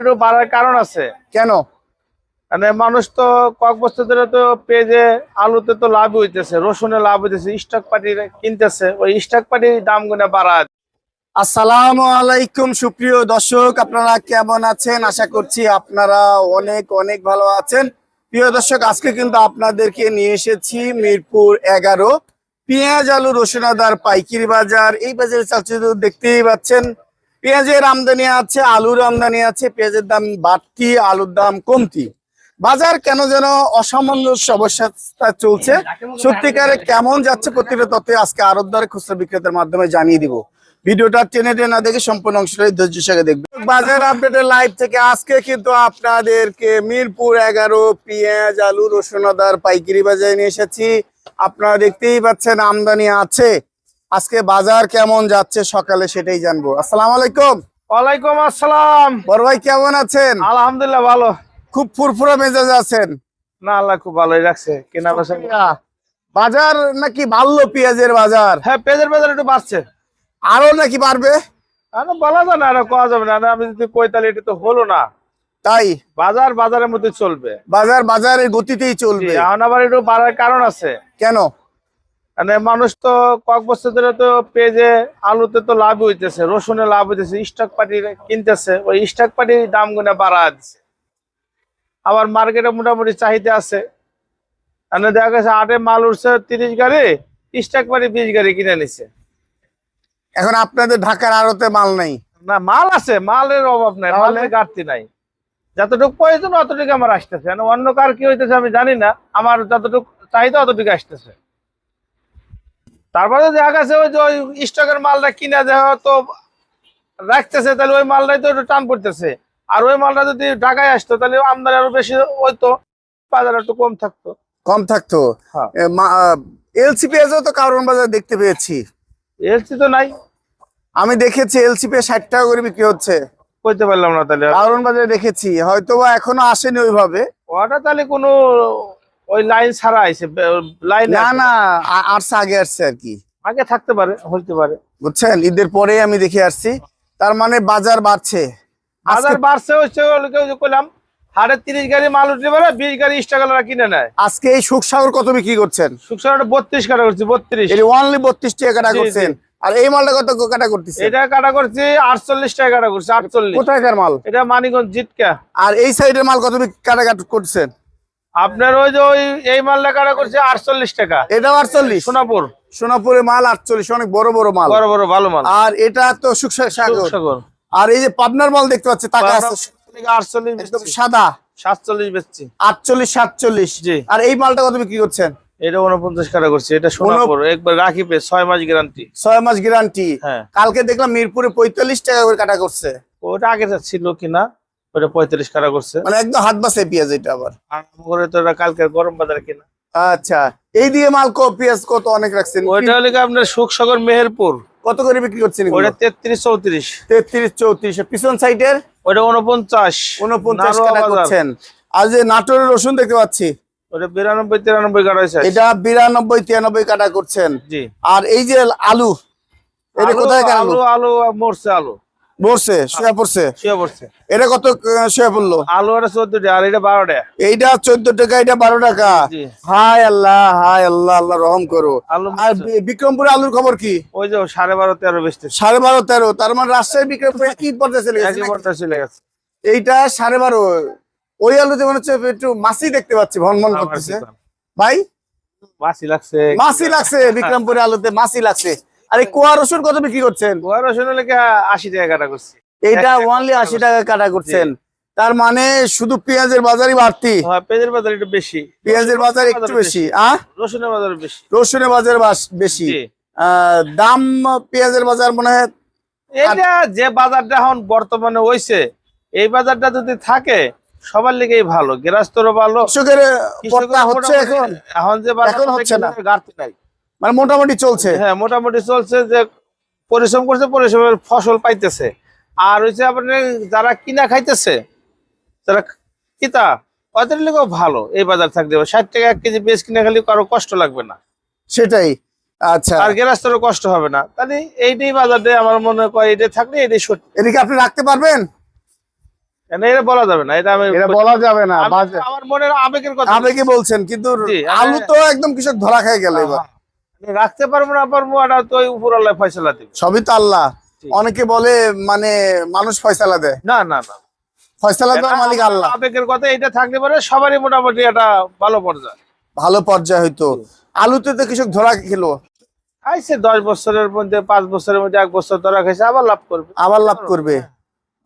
একটু বাড়ার কারণ আছে। কেন? মানে মানুষ তো কয়েক বছর ধরে তো পেঁয়াজে আলুতে তো লাভ হইতেছে রসুনে লাভ হইতেছে স্টক পার্টি কিনতেছে ওই স্টক পার্টির দাম গুনে বাড়া আসসালামু আলাইকুম সুপ্রিয় দর্শক আপনারা কেমন আছেন? আশা করছি আপনারা অনেক অনেক ভালো আছেন। প্রিয় দর্শক আজকে কিন্তু আপনাদেরকে নিয়ে এসেছি মিরপুর এগারো। পেঁয়াজ আলু রসুন আদার পাইকারি বাজার। এই বাজারে চালচিত্র দেখতেই পাচ্ছেন। পেঁয়াজের আমদানি আছে, আলুর আমদানি আছে, পেঁয়াজের দাম বাড়তি, আলুর দাম কমতি। বাজার কেন যেন অসামঞ্জস্য অবস্থা চলছে। সত্যিকারে কেমন যাচ্ছে প্রতিটা তথ্য আজকে আরবদারে খুচরা বিক্রেতার মাধ্যমে জানিয়ে দিব। ভিডিওটা টেনে টেনে দেখে সম্পূর্ণ অংশটাই ধৈর্য সঙ্গে দেখবে বাজার আপডেটের লাইভ থেকে আজকে কিন্তু আপনাদেরকে মিরপুর এগারো পেঁয়াজ, আলু, রসুন, আদার পাইকারি বাজারে নিয়ে এসেছি। আপনারা দেখতেই পাচ্ছেন আমদানি আছে। আজকে বাজার কেমন যাচ্ছে সকালে সেটাই জানব। আসসালাম আলাইকুম। ওয়ালাইকুম আসসালাম। বড় ভাই কেমন আছেন? আলহামদুলিল্লাহ ভালো। খুব ফুরফুরা মেজাজ আছেন? না আল্লাহ খুব ভালোই রাখছে। কেনা বাজার নাকি বাড়লো পেঁয়াজের বাজার? হ্যাঁ পেঁয়াজের বাজার একটু বাড়ছে। আরও নাকি বাড়বে? আরে বলা যায় না আরও কোয়া যাবে না। না, আমি যদি কই তাহলে এটা তো হলো না। তাই? বাজার বাজারের মধ্যে চলবে। বাজার বাজারের গতিতেই চলবে। এখন আবার একটু বাড়ার কারণ আছে। কেন? মানে মানুষ তো কয়েক বছর ধরে তো পেঁয়াজে আলুতে তো লাভ হইতেছে রসুনে লাভ হইতেছে স্টক পার্টি কিনতেছে ওই স্টক পার্টির দাম গুনে বাড়া দিচ্ছে আবার মার্কেটে মোটামুটি চাহিদা আছে। মানে দেখা গেছে আটে মাল উঠছে তিরিশ গাড়ি স্টক পার্টি বিশ গাড়ি কিনে নিছে। এখন আপনাদের ঢাকার আড়তে মাল নাই? না মাল আছে মালের অভাব নাই? মালের ঘাটতি নাই। যতটুকু প্রয়োজন অতটুকু আমার আসতেছে। মানে অন্য কার কি হইতেছে আমি জানি না আমার যতটুকু চাহিদা অতটুকু আসতেছে। তারপরে দেখা গেছে ওই যে ওই স্টকের মালটা কিনে দেওয়া তো রাখতেছে তাহলে ওই মালটাই তো টান পড়তেছে। আর ওই মালটা যদি ঢাকায় আসতো তাহলে আমদানি আরও বেশি হইতো বাজার একটু কম থাকতো। কম থাকতো। হ্যাঁ। এলসি পেঁয়াজও তো কারণ বাজার দেখতে পেয়েছি। এলসি তো নাই। আমি দেখেছি এলসি ষাট টাকা করে বিক্রি হচ্ছে। কইতে পারলাম না তাহলে। কারণ বাজারে দেখেছি। হয়তো বা এখনও আসেনি ওইভাবে। ওটা তাহলে কোনো ওই লাইন ছাড়া আইছে লাইন না না আসছে আগে আসছে আর কি। আগে থাকতে পারে হইতে পারে। বুঝছেন? ঈদের পরে আমি দেখে আসছি। তার মানে বাজার বাড়ছে। বাজার বাড়ছে হচ্ছে কইলাম হাড়ে তিরিশ গাড়ি মাল উঠতে পারে বিশ গাড়ি কিনে নেয়। আজকে এই সুখসাগর কত বিক্রি করছেন? বত্রিশ কাটা করছি বত্রিশ। বত্রিশ টাকা কাটা করছেন। আর এই মালটা কত কাটা করতেছে এটা কাটা করছি আটচল্লিশ টাকা কাটা করছি আটচল্লিশ। কোথায়কার মাল? এটা মানিগঞ্জ জিটকা। আর এই সাইডের মাল কত বিক্রি- কাটা কাটা করছেন? আপনার ওই যে ওই এই মালটা কাটা করছে আটচল্লিশ টাকা। এটাও আটচল্লিশ? সোনাপুর। সোনাপুরের মাল আটচল্লিশ অনেক বড় বড় মাল। বড় বড় ভালো মাল। আর এটা তো সুখসাগর। আর এই যে পাবনার মাল দেখতে পাচ্ছি টাকা আছে। আটচল্লিশ সাদা। সাতচল্লিশ বেচছি। আটচল্লিশ সাতচল্লিশ। জি। আর এই মালটা কত বিক্রি করছেন? এটা উনপঞ্চাশ কাটা করছি। এটা সোনাপুর একবার রাখি পে ছয় মাস গ্যারান্টি। ছয় মাস গ্যারান্টি। হ্যাঁ। কালকে দেখলাম মিরপুরে পঁয়তাল্লিশ টাকা করে কাটা করছে। ওটা আগে যা ছিল কিনা ওটা পঁয়তাল্লিশ কাটা করছে? মানে একদম হাত বাসে পেঁয়াজ এটা আবার। আর করে তো এটা কালকে গরম বাজারে কিনা। আচ্ছা এই দিয়ে মাল কো পেঁয়াজ কত অনেক রাখছেন? ওইটা হলে আপনার সুখসাগর মেহেরপুর। কত করে বিক্রি করছেন ওটা তেত্রিশ চৌত্রিশ। তেত্রিশ চৌত্রিশ পিছন সাইডের? ওটা উনপঞ্চাশ উনপঞ্চাশ কাটা করছেন। আর যে নাটোরের রসুন দেখতে পাচ্ছি। ওটা বিরানব্বই তিরানব্বই কাটা হয়েছে। এটা বিরানব্বই তিরানব্বই কাটা করছেন। জি। আর এই যে আলু এটা কোথায় আলু আলু মরছে আলু। পড়ছে শুয়ে পড়ছে? শুয়ে পড়ছে। এটা কত শুয়ে পড়ল? আলু এটা চোদ্দটা আর এটা বারোটা। এইটা চোদ্দ টাকা এটা বারো টাকা? হাই আল্লাহ হাই আল্লাহ আল্লাহ রহম করো। আর বিক্রমপুরে আলুর খবর কি? ওই যে সাড়ে বারো তেরো বেচতে সাড়ে বারো তেরো তার মানে রাজশাহী বিক্রমপুরে কি পর্যায়ে চলে গেছে চলে গেছে। এইটা সাড়ে বারো ওই আলুতে মনে হচ্ছে একটু মাসি দেখতে পাচ্ছি ভন ভন আমার করতেছে। ভাই? বাসি লাগছে। মাসি লাগছে বিক্রমপুরে আলুতে মাসি লাগছে। আর এই কোয়া রসুন কত বিক্রি করছেন? গোয়া রসুন হলে আশি টাকা কাটা করছি। টাকা ওনলি আশি টাকা কাটা করছেন। তার মানে শুধু পেঁয়াজের বাজারই বাড়তি? হ্যাঁ পেঁয়াজের বাজার একটু বেশি। পেঁয়াজের বাজার একটু বেশি আহ? রসুনের বাজার বেশি। রসুনের বাজার বেশি। দাম পেঁয়াজের বাজার মনে হয় এটা যে বাজারটা এখন বর্তমানে হইছে এই বাজারটা যদি থাকে সবার লিগেই ভালো গৃহস্থরও ভালো। কৃষকের কৃষকের হচ্ছে এখন। এখন যে বাজার হচ্ছে না। ঘাটতি নাই। মানে মোটামুটি চলছে? হ্যাঁ মোটামুটি চলছে যে পরিশ্রম করছে পরিশ্রমের ফসল পাইতেছে। আর হচ্ছে আপনি যারা কিনা খাইতেছে যারা কিতা ওদের লিগেও ভালো এই বাজার থাকতে হবে। ষাট টাকা এক কেজি পেঁয়াজ কিনে খালি কারও কষ্ট লাগবে না। সেটাই আচ্ছা। আর গেরাস্তরও কষ্ট হবে না। তাহলে এইটাই বাজারে আমার মনে হয় এইটাই থাকলে এইটাই সত্যি। এদিকে আপনি রাখতে পারবেন? এটা বলা যাবে না এটা আমি এটা বলা যাবে না আমার মনের আবেগের কথা আবেগে বলছেন কিন্তু আলু তো একদম কৃষক ধরা খেয়ে গেল এবার। আমি রাখতে পারব না পারব এটা তো উপর আল্লাহ ফয়সালা দিবে। সবই তো আল্লাহ। অনেকে বলে মানে মানুষ ফয়সালা দেয়। না না না। ফয়সালা দেওয়ার মালিক আল্লাহ। আবেগের কথা এটা থাকলে পারে সবারই মোটামুটি একটা ভালো পর্যায়ে। ভালো পর্যায়ে হইতো আলুতে তো কৃষক ধরা খেলো। আইসে দশ বছরের মধ্যে পাঁচ বছরের মধ্যে এক বছর ধরা খাইছে আবার লাভ করবে। আবার লাভ করবে।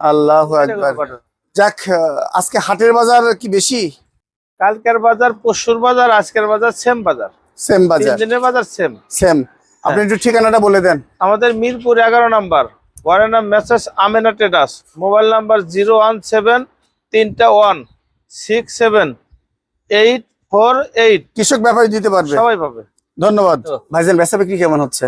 আল্লাহ এটা একবার যাক আজকে হাটের বাজার কি বেশি? কালকের বাজার পরশুর বাজার আজকের বাজার সেম বাজার। সেম তিন বাজার দিনের বাজার সেম সেম আপনি একটু ঠিকানাটা বলে দেন। আমাদের মিরপুর এগারো নাম্বার। ঘরের নাম message Amena traders mobile number zero one seven তিনটা one six seven eight four eight. কৃষক ব্যাপারে দিতে পারবে। সবাই পাবে। ধন্যবাদ। ভাইজান বেচা বিক্রি কেমন হচ্ছে?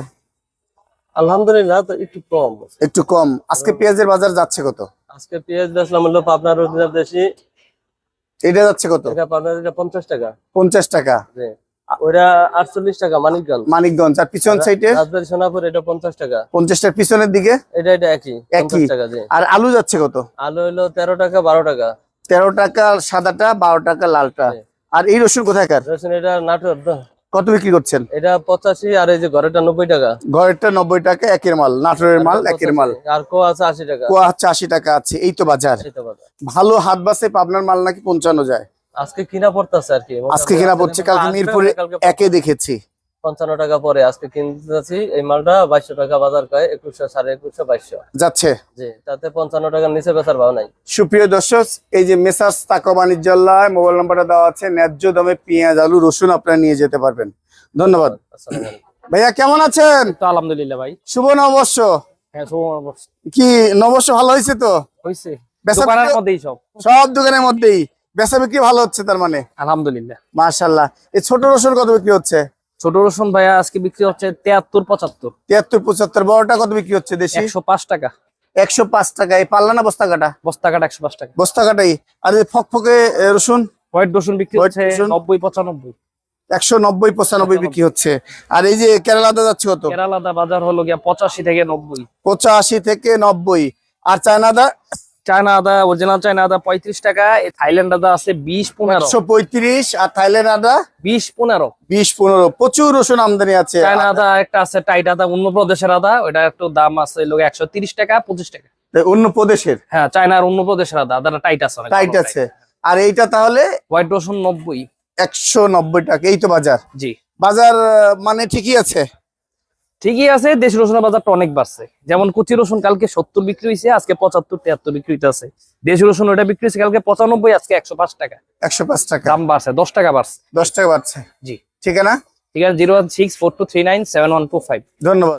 আলহামদুলিল্লাহ তো একটু কম। একটু কম। আজকে পেঁয়াজের বাজার যাচ্ছে কত? আজকে পেঁয়াজ বেচলাম হলো পাবনার দেশি। এটা যাচ্ছে কত? এটা পাবনার এটা পঞ্চাশ টাকা। পঞ্চাশ টাকা। জি। ওটা টাকা মানিকগঞ্জ। মানিকগঞ্জ আর পিছন সাইডে রাজবাড়ি সোনাপুর এটা পঞ্চাশ টাকা। পঞ্চাশটার পিছনের দিকে? এটা এটা একই পঞ্চাশ একই টাকা জি আর আলু যাচ্ছে কত? আলু হলো টাকা বারো টাকা। তেরো টাকা সাদাটা বারো টাকা লালটা। আর এই রসুন কোথাকার রসুন এটা নাটোর কত বিক্রি করছেন? এটা পঁচাশি আর এই যে ঘরেটা নব্বই টাকা। ঘরেরটা নব্বই টাকা একের মাল নাটোরের মাল একের মাল। আর কো আছে আশি টাকা। কোয়া হচ্ছে আশি টাকা আছে এই তো বাজার। ভালো হাত বাসে পাবনার মাল নাকি পঞ্চান্ন যায়? আজকে কিনা পড়তেছে আর কি। আজকে কিনা পড়ছে কালকে মিরপুরে একে দেখেছি। পঞ্চান্ন টাকা পরে আজকে কিনতেছি এই মালটা বাইশশো টাকা বাজার কয় একুশশো সাড়ে একুশশো বাইশশো। যাচ্ছে। জি তাতে পঞ্চান্ন টাকার নিচে বেচার ভাও নাই। সুপ্রিয় দর্শক এই যে মেসার্স তাকো বাণিজ্যালয় মোবাইল নাম্বারটা দেওয়া আছে ন্যায্য দামে পেঁয়াজ আলু রসুন আপনারা নিয়ে যেতে পারবেন। ধন্যবাদ। ভাইয়া কেমন আছেন? তো আলহামদুলিল্লাহ ভাই। শুভ নববর্ষ। হ্যাঁ শুভ কি নববর্ষ ভালো হয়েছে তো? হয়েছে। দোকানের মধ্যেই সব। সব দোকানের মধ্যেই। বেচা বিক্রি ভালো হচ্ছে তার মানে? আলহামদুলিল্লাহ। মাশাল্লাহ এই ছোট রসুন কত বিক্রি হচ্ছে? ছোট রসুন ভাইয়া আজকে বিক্রি হচ্ছে তেয়াত্তর পঁচাত্তর। তিয়াত্তর পঁচাত্তর। বড়টা কত বিক্রি হচ্ছে দেশি? একশো পাঁচ টাকা। একশো পাঁচ টাকা। এই পাল্লা না বস্তা কাটা বস্তা কাটা একশো পাঁচ টাকা। বস্তা কাটাই আর এই ফকফকে রসুন? হোয়াইট রসুন বিক্রি হচ্ছে নব্বই পঁচানব্বই। একশো নব্বই পঁচানব্বই বিক্রি হচ্ছে। আর এই যে কেরালাতে যাচ্ছে কত? কেরালাদা বাজার হলো গিয়া পঁচাশি থেকে নব্বই। পঁচাশি থেকে নব্বই। আর চায়নাদা চায়না আদা অরিজিনাল চায়না আদা পঁয়ত্রিশ টাকা এই থাইল্যান্ড আদা আছে বিশ পনেরো। একশো পঁয়ত্রিশ আর থাইল্যান্ড আদা? বিশ পনেরো। বিশ পনেরো। প্রচুর রসুন আমদানি আছে। চায়না আদা একটা আছে টাইট আদা অন্য প্রদেশের আদা ওটা একটু দাম আছে লোক একশো তিরিশ টাকা পঁচিশ টাকা। অন্য প্রদেশের? হ্যাঁ চায়নার অন্য প্রদেশের আদা আদাটা টাইট আছে টাইট আছে। আর এইটা তাহলে? হোয়াইট রসুন নব্বই। একশো নব্বই টাকা এই তো বাজার। জি। বাজার মানে ঠিকই আছে? ঠিকই আছে দেশি রসুনের বাজারটা অনেক বাড়ছে। যেমন কুচি রসুন কালকে সত্তর বিক্রি হয়েছে আজকে পঁচাত্তর তিয়াত্তর বিক্রি আছে। দেশি রসুন ওটা বিক্রি হয়েছে কালকে পঁচানব্বই আজকে একশো পাঁচ টাকা। একশো পাঁচ টাকা। দাম বাড়ছে দশ টাকা বাড়ছে। দশ টাকা বাড়ছে। জি। ঠিক আছে না ঠিক আছে zero one six four two three nine seven one two five. ধন্যবাদ।